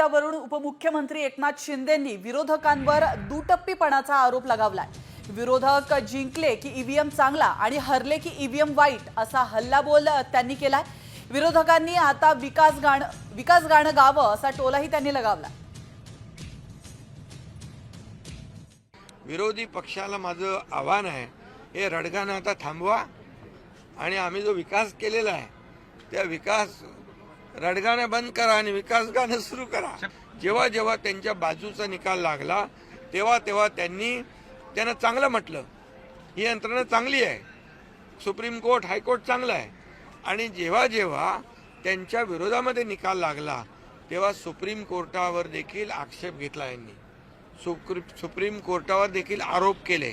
मुद्द्यावरून उपमुख्यमंत्री एकनाथ शिंदेंनी विरोधकांवर दुटप्पीपणाचा आरोप लगावलाय. विरोधक जिंकले की ईव्हीएम चांगला आणि हरले की ईव्हीएम वाईट असा हल्लाबोल त्यांनी केलाय. विरोधकांनी आता विकास गाणं विकास गाणं गावं असा टोलाही त्यांनी लगावला. विरोधी पक्षाला माझं आव्हान आहे हे रडगाणं आता थांबवा आणि आम्ही जो विकास केलेला आहे त्या विकास रडगाणं बंद करा आणि विकास गाणं सुरू करा. जेव्हा जेव्हा त्यांच्या बाजूचा निकाल लागला तेव्हा तेव्हा त्यांनी त्यांना चांगलं म्हटलं. ही यंत्रणा चांगली आहे. सुप्रीम कोर्ट हायकोर्ट चांगलं आहे. आणि जेव्हा जेव्हा त्यांच्या विरोधामध्ये निकाल लागला तेव्हा सुप्रीम कोर्टावर देखील आक्षेप घेतला यांनी. सुप्री सुप्रीम कोर्टावर देखील आरोप केले.